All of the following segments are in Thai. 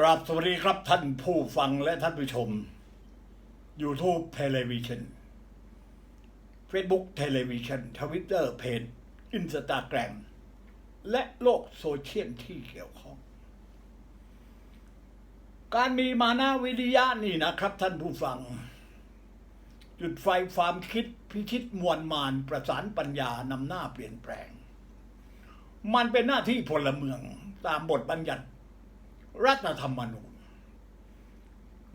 กราบสวัสดีครับท่านผู้ฟังและท่านผู้ชม YouTube เทเลวิชัน Facebook เทเลวิชันทวิตเตอร์เพจอินสตาแกรมและโลกโซเชียลที่เกี่ยวข้อง การมีมานาวิทยะนี่นะครับท่านผู้ฟัง จุดไฟความคิดพิชิตมวลมานประสานปัญญานำหน้าเปลี่ยนแปลง มันเป็นหน้าที่พลเมืองตามบทบัญญัติ รัฐธรรมนูญ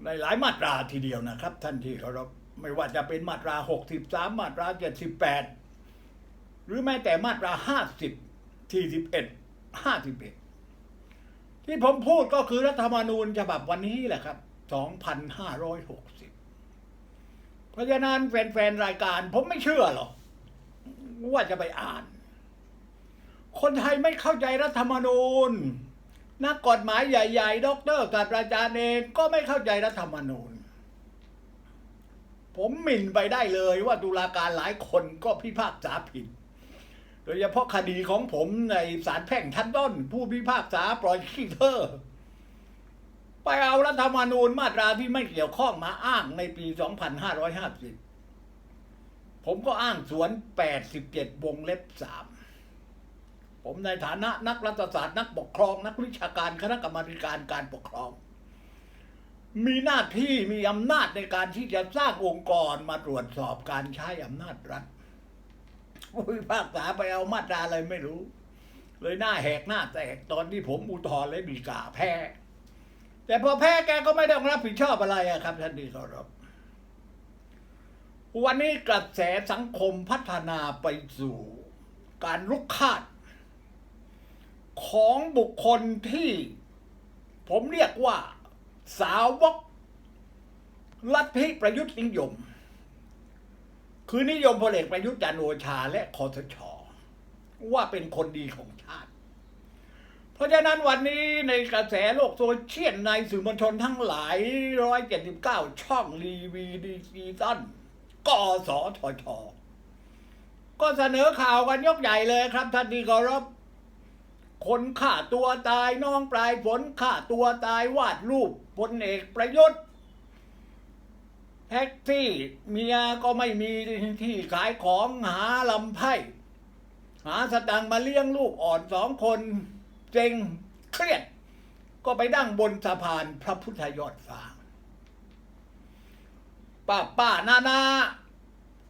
ในหลายมาตราทีเดียวนะครับ ท่านที่เคารพไม่ว่าจะเป็นมาตรา 63 มาตรา 78 หรือแม้แต่มาตรา 50 41 51 ที่ผมพูดก็คือรัฐธรรมนูญฉบับวันนี้แหละครับ 2560 เพราะฉะนั้นแฟนๆ รายการผมไม่เชื่อหรอกว่าจะไปอ่าน คนไทยไม่เข้าใจรัฐธรรมนูญ นักกฎหมายใหญ่ ๆ ด็อกเตอร์ศาสตราจารย์เองก็ไม่เข้าใจรัฐธรรมนูญ ผมหมิ่นไปได้เลยว่าตุลาการหลายคนก็พิพากษาผิด โดยเฉพาะคดีของผมในศาลแพ่งชั้นต้น ผู้พิพากษาปล่อยขี้เธอไปเอารัฐธรรมนูญมาตราที่ไม่เกี่ยวข้องมาอ้างในปี 2550 ผมก็อ้างสวน 87วงเล็บ3 ผมในฐานะนักรัฐศาสตร์นักปกครอง นักวิชาการคณะกรรมาการการปกครอง มีหน้าที่มีอำนาจในการที่จะสร้างองค์กรมาตรวจสอบการใช้อำนาจรัฐผู้พิพากษาไปเอามาตราอะไรไม่รู้ เลยหน้าแหกหน้าแตกตอนที่ผมอุทธรณ์และดีกาแพ้ แต่พอแพ้แกก็ไม่ต้องรับผิดชอบอะไระครับท่านดีเคารพวันนี้กระแสสังคมพัฒนาไปสู่ การลุกคาด ของบุคคลที่ ผมเรียกว่า สาวกลัทธิประยุทธ์นิยม คือนิยมพลเอกประยุทธ์จันโอชาและคอสชว่าเป็นคนดีของชาติ เพราะฉะนั้นวันนี้ในกระแสโลกโซเชียลในสื่อมวลชนทั้งหลาย 179 ช่องรีวีดีซีซันกสทช ก็เสนอข่าวกันยกใหญ่เลยครับท่านที่เคารพ คนฆ่าตัวตายน้องปลายฝนฆ่าตัวตายวาดรูปพลเอกประยุทธ์แท็กซี่เมียก็ไม่มีที่ขายของหาลำไพ่หาสตังมาเลี้ยงลูกอ่อนสองคนเจงเครียด ก็ไปนั่งบนสะพานพระพุทธยอดฟ้าป้าป้านานา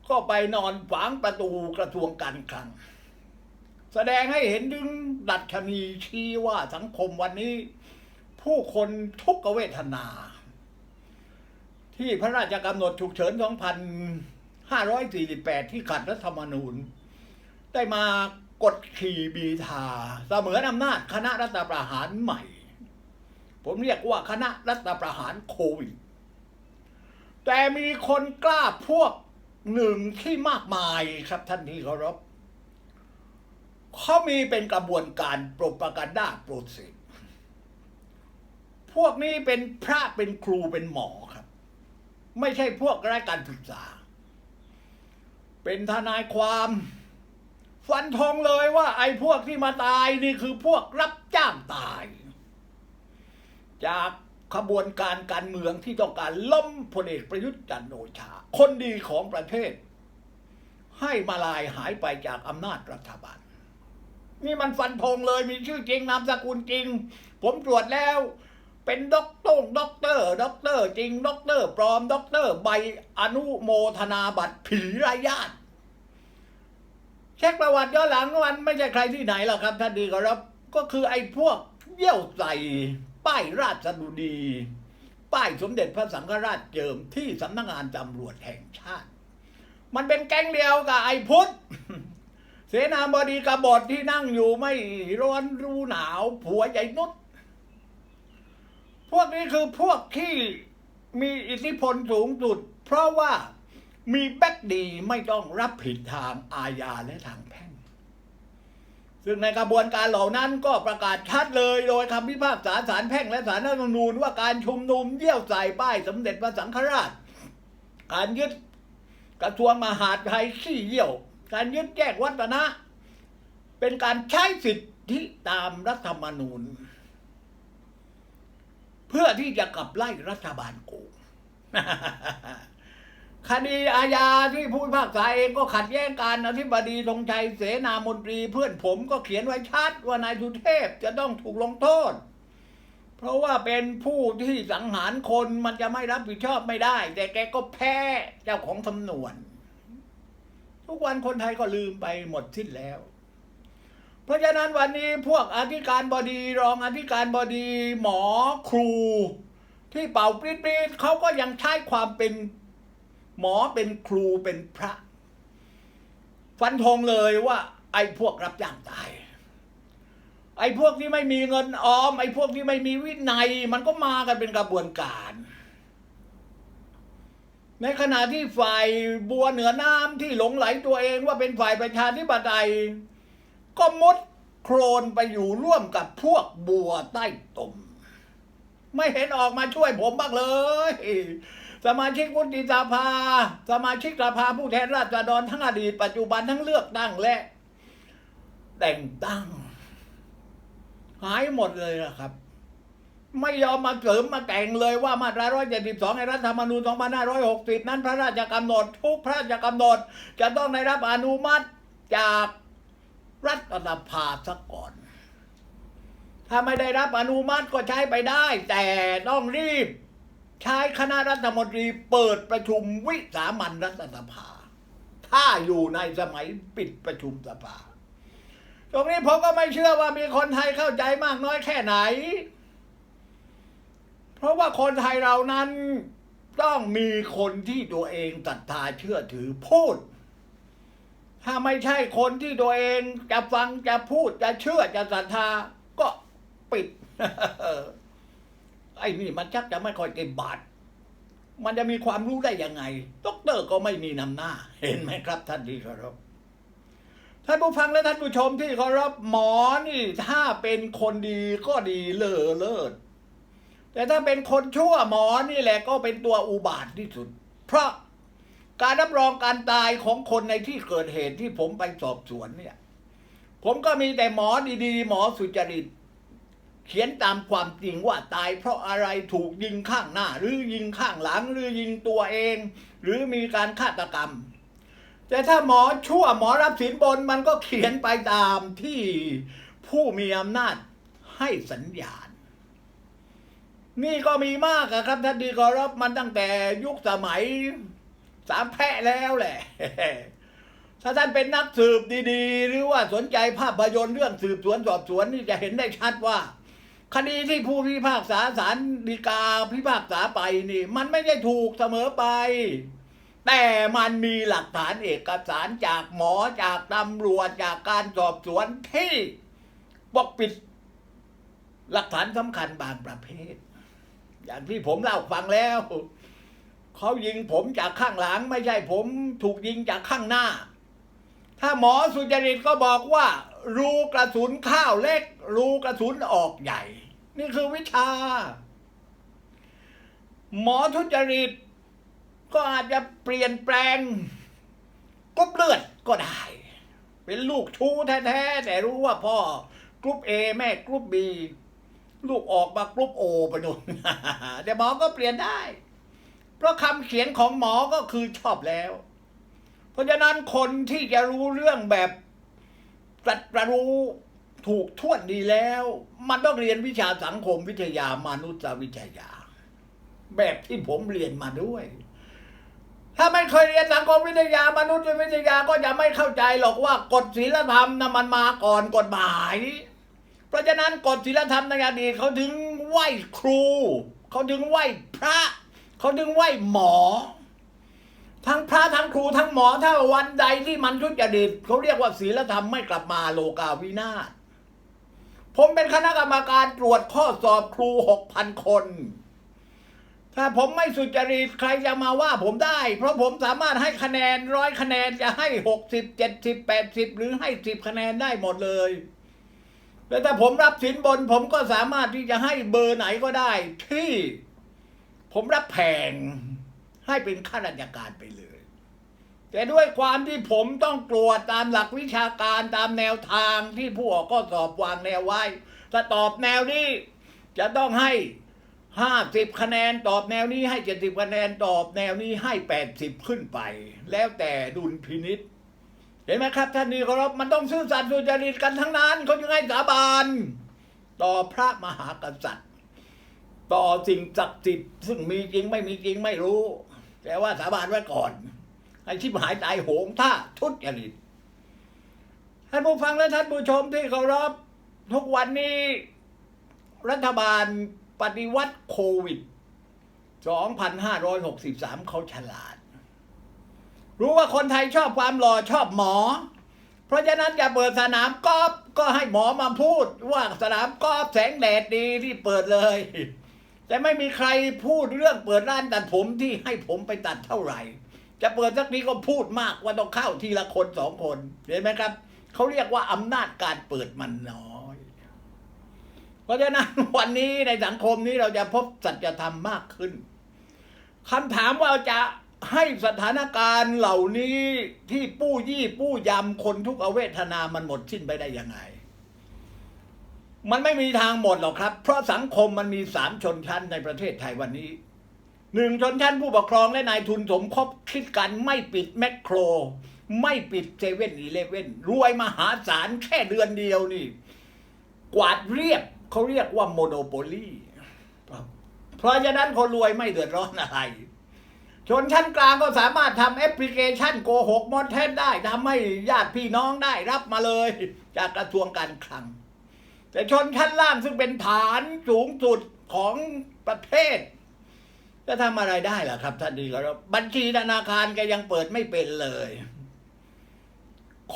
ก็ไปนอนฝางประตูกระทรวงการคลัง แสดงให้เห็นถึงดัชนีชี้ว่าสังคมวันนี้ ผู้คนทุกขเวทนา ที่พระราชกำหนดฉุกเฉิน 2548 ที่ขัดรัฐธรรมนูญ ได้มากดขี่บีทาเสมือนอำนาจคณะรัฐประหารใหม่ ผมเรียกว่าคณะรัฐประหารโควิด แต่มีคนกล้าพวกหนึ่งที่มากมายครับท่านที่เคารพ เขามีเป็นกระบวนการโปรปากันดาโปรเซสพวกนี้เป็นพระเป็นครูเป็นหมอครับ ไม่ใช่พวกไร้การศึกษา เป็นทนายความ ฟันธงเลยว่า ไอ้พวกที่มาตายนี่คือพวกรับจ้างตาย จากขบวนการการเมืองที่ต้องการล้มพลเอกประยุทธ์จันทร์โอชา คนดีของประเทศ ให้มาลายหายไปจากอำนาจรัฐบาล นี่มันฟันธงเลยมีชื่อจริงนามสกุลจริง ผมตรวจแล้ว เป็นด็อกตอร์ด็อกเตอร์ด็อกเตอร์จริงด็อกเตอร์ปลอมด็อกเตอร์ใบอนุโมทนาบัตรผีรายญาติเช็คประวัติย้อนหลังวันไม่ใช่ใครที่ไหนหรอกครับท่านดีก็รับ ก็คือไอ้พวกเยี่ยวใส่ป้ายราชดุดี ป้ายสมเด็จพระสังฆราชเจิมที่สำนักงานตำรวจแห่งชาติ มันเป็นแก๊งเดียวกับไอ้พุทธ เสนาบดีกบฏที่นั่งอยู่ไม่ร้อนรู้หนาว ผัวใหญ่นุชพวกนี้คือพวกที่มีอิทธิพลสูงสุด เพราะว่ามีแบ็กดีไม่ต้องรับผิดทางอาญาและทางแพ่ง ซึ่งในกระบวนการเหล่านั้นก็ประกาศชัดเลยโดยคำพิพากษาศาลแพ่งและศาลรัฐธรรมนูญว่าการชุมนุมเยี่ยวใส่ป้ายสมเด็จพระสังฆราช การยึดกระทรวงมหาดไทยขี้เยี่ยว การยึดแยกวัฒนะ เป็นการใช้สิทธิตามรัฐธรรมนูญ เพื่อที่จะขับไล่รัฐบาลโกงคดีอาญาที่ผู้พิพากษาเองก็ขัดแย้งกันอธิบดีธงชัยเสนามนตรีเพื่อนผมก็เขียนไว้ชัดว่านายสุเทพจะต้องถูกลงโทษ เพราะว่าเป็นผู้ที่สังหารคนมันจะไม่รับผิดชอบไม่ได้ แต่แกก็แพ้เจ้าของสำนวน ทุกวันคนไทยก็ลืมไปหมดสิ้นแล้ว เพราะฉะนั้นวันนี้พวกอธิการบดีรองอธิการบดี หมอครู ที่เป่าปรีดๆเขาก็ยังใช้ความเป็นหมอเป็นครูเป็นพระ ฟันธงเลยว่า ไอ้พวกรับจ้างตาย ไอ้พวกที่ไม่มีเงินออม ไอ้พวกที่ไม่มีวินัย มันก็มากันเป็นกระบวนการ ในขณะที่ฝ่ายบัวเหนือน้ำที่หลงไหลตัวเองว่าเป็นฝ่ายประชาธิปไตย ก็มุดโครนไปอยู่ร่วมกับพวกบัวใต้ตม ไม่เห็นออกมาช่วยผมบ้างเลย สมาชิกวุฒิสภา สมาชิกสภาผู้แทนราษฎรทั้งอดีตปัจจุบันทั้งเลือกตั้งและแต่งตั้ง หายหมดเลยนะครับ ไม่ยอมมาเสริมมาแต่งเลยว่ามาตรา172 ในรัฐธรรมนูญ 2560 นั้นพระราชกำหนดทุกพระราชกำหนด จะต้องได้รับอนุมัติจากรัฐสภาซะก่อน ถ้าไม่ได้รับอนุมัติก็ใช้ไปได้ แต่ต้องรีบ ใช้คณะรัฐมนตรีเปิดประชุมวิสามันรัฐสภา ถ้าอยู่ในสมัยปิดประชุมสภา ตรงนี้ผมก็ไม่เชื่อว่ามีคนไทยเข้าใจมากน้อยแค่ไหน เพราะว่าคนไทยเรานั้นต้องมีคนที่ตัวเองศรัทธาเชื่อถือพูด ถ้าไม่ใช่คนที่ตัวเองจะฟังจะพูดจะเชื่อจะศรัทธาก็ปิด ไอ้นี่มันชักจะไม่ค่อยเต็มบาท มันจะมีความรู้ได้ยังไงด็อกเตอร์ก็ไม่มีนำหน้า เห็นไหมครับท่านที่เคารพท่านผู้ฟังและท่านผู้ชมที่เคารพหมอนี่ ถ้าเป็นคนดีก็ดีเลอเลิศ แต่ถ้าเป็นคนชั่วหมอนี่แหละก็เป็นตัวอุบาทที่สุด เพราะการรับรองการตายของคนในที่เกิดเหตุที่ผมไปสอบสวนเนี่ย ผมก็มีแต่หมอดีๆ หมอสุจริต เขียนตามความจริงว่าตาย เพราะอะไรถูกยิงข้างหน้า หรือยิงข้างหลัง หรือยิงตัวเอง หรือมีการฆาตกรรม แต่ถ้าหมอชั่วหมอรับสินบนมันก็เขียนไปตามที่ผู้มีอำนาจให้สัญญาณ นี่ก็มีมากอะครับท่านดีกรบมันตั้งแต่ยุคสมัยสามแพะแล้วแหละ ถ้าท่านเป็นนักสืบดีๆ หรือว่าสนใจภาพยนตร์เรื่องสืบสวนสอบสวนนี่จะเห็นได้ชัดว่า คดีที่ผู้พิพากษาศาลฎีกาพิพากษาไปนี่ มันไม่ได้ถูกเสมอไป แต่มันมีหลักฐานเอกสารจากหมอจากตำรวจจากการสอบสวนที่ปกปิด หลักฐานสำคัญบางประเภท อย่างที่ผมเล่าฟังแล้ว เขายิงผมจากข้างหลังไม่ใช่ผมถูกยิงจากข้างหน้า ถ้าหมอสุจริตก็บอกว่า รูกระสุนข้าวเล็ก รูกระสุนออกใหญ่ นี่คือวิชา หมอทุจริต ก็อาจจะเปลี่ยนแปลงกรุ๊ปเลือดก็ได้ เป็นลูกชู้แท้ๆแต่รู้ว่าพ่อกรุ๊ปเอแม่กรุ๊ปบี ลูกออกมากรุ๊ปโอไปนู่นแต่หมอก็เปลี่ยนได้ เพราะคำเขียนของหมอก็คือชอบแล้ว เพราะฉะนั้นคนที่จะรู้เรื่องแบบตรัสรู้ถูกท่วนดีแล้ว มันต้องเรียนวิชาสังคมวิทยามนุษยวิทยา แบบที่ผมเรียนมาด้วย ถ้าไม่เคยเรียนสังคมวิทยามนุษยวิทยาก็จะไม่เข้าใจหรอกว่ากฎศีลธรรมนะมันมาก่อนกฎหมาย เพราะฉะนั้นกฎศีลธรรมในอดีตเขาถึงไหว้ครู เขาถึงไหว้พระ เขาถึงไหว้หมอ ทั้งพระทั้งครูทั้งหมอถ้าวันใดที่มันทุจริตเขาเรียกว่าศีลธรรมไม่กลับมาโลกาวินาศผมเป็นคณะกรรมการตรวจข้อสอบครูหกพันคน ถ้าผมไม่สุจริตใครจะมาว่าผมได้ เพราะผมสามารถให้คะแนนร้อยคะแนนจะให้หกสิบเจ็ดสิบแปดสิบหรือให้สิบคะแนนได้หมดเลย แล้วถ้าผมรับสินบน ผมก็สามารถที่จะให้เบอร์ไหนก็ได้ ที่ผมรับแพงให้เป็นข้าราชการไปเลย แต่ด้วยความที่ผมต้องตรวจตามหลักวิชาการตามแนวทางที่ผู้ออกข้อสอบวางแนวไว้ถ้าตอบแนวนี้จะต้องให้ห้าสิบคะแนนตอบแนวนี้ให้เจ็ดสิบคะแนนตอบแนวนี้ให้แปดสิบขึ้นไป แล้วแต่ดุลพินิษ เห็นไหมครับท่านนี่เคารพมันต้องซื่อสัตย์สุจริตกันทั้งนั้นเขาจึงให้สาบานต่อพระมหากษัตริย์ ต่อสิ่งศักดิ์สิทธิ์ซึ่งมีจริงไม่มีจริงไม่รู้ แต่ว่าสาบานไว้ก่อนให้ชิบหายตายโหงถ้าทุจริตท่านผู้ฟังและท่านผู้ชมที่เคารพทุกวันนี้ รัฐบาลปฏิวัติโควิด 2563 เขาฉลาด รู้ว่าคนไทยชอบความหล่อชอบหมอ เพราะฉะนั้นจะเปิดสนามกอล์ฟก็ให้หมอมาพูด ว่าสนามกอล์ฟแสงแดดดีที่เปิดเลย แต่ไม่มีใครพูดเรื่องเปิดร้านตัดผมที่ให้ผมไปตัดเท่าไหร่ จะเปิดสักนี้ก็พูดมากว่าต้องเข้าทีละคนสองคนเห็นไหมครับเขาเรียกว่าอำนาจการเปิดมันน้อย เพราะฉะนั้นวันนี้ในสังคมนี้เราจะพบสัจธรรมมากขึ้นคำถามว่าจะ ให้สถานการณ์เหล่านี้ที่ปู้ยี่ปู้ยำคนทุกอเวทนามันหมดสิ้นไปได้ยังไง มันไม่มีทางหมดหรอกครับ เพราะสังคมมันมีสามชนชั้นในประเทศไทยวันนี้หนึ่งชนชั้นผู้ปกครองและนายทุนสมคบคิดกันไม่ปิดแมคโคร ไม่ปิดเซเว่นอีเลเว่นรวยมหาศาลแค่เดือนเดียวนี่ กวาดเรียบเขาเรียกว่าโมโนโปลีเพราะฉะนั้นคนรวยไม่เดือดร้อนอะไร ชนชั้นกลางก็สามารถทำแอปพลิเคชันโกหกมอนเทนได้ทำให้ญาติพี่น้องได้รับมาเลย จากกระทรวงการคลัง แต่ชนชั้นล่างซึ่งเป็นฐานสูงสุดของประเทศ จะทำอะไรได้ล่ะครับท่านดีครับบัญชีธนาคารก็ยังเปิดไม่เป็นเลย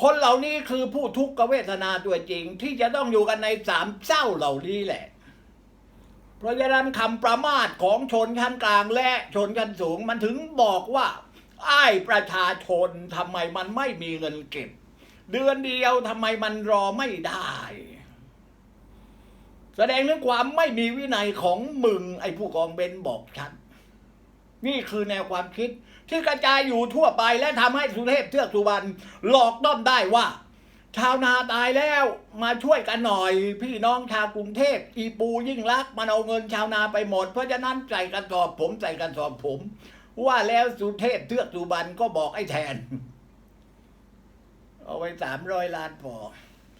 คนเหล่านี้คือผู้ทุกขเวทนาตัวจริง ที่จะต้องอยู่กันในสามเจ้าเหล่านี้แหละ เพราะฉะนั้นคำประมาทของชนชั้นกลางและชนชั้นสูงมันถึงบอกว่าไอ้ประชาชนทำไมมันไม่มีเงินเก็บ เดือนเดียวทำไมมันรอไม่ได้ แสดงถึงความไม่มีวินัยของมึง ไอ้ผู้กองเบนบอกชัดนี่คือแนวความคิดที่กระจายอยู่ทั่วไปและทำให้สุเทพเทือกสุบรรณหลอกด้อมได้ว่า ชาวนาตายแล้วมาช่วยกันหน่อย พี่น้องชาวกรุงเทพอีปูยิ่งรักมันเอาเงินชาวนาไปหมด เพราะฉะนั้นใส่กระสอบผมใส่กระสอบผม ว่าแล้วสุเทพเทือกสุบรรณก็บอกไอ้แทน เอาไว้สามร้อยล้านพอ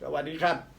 สวัสดีครับ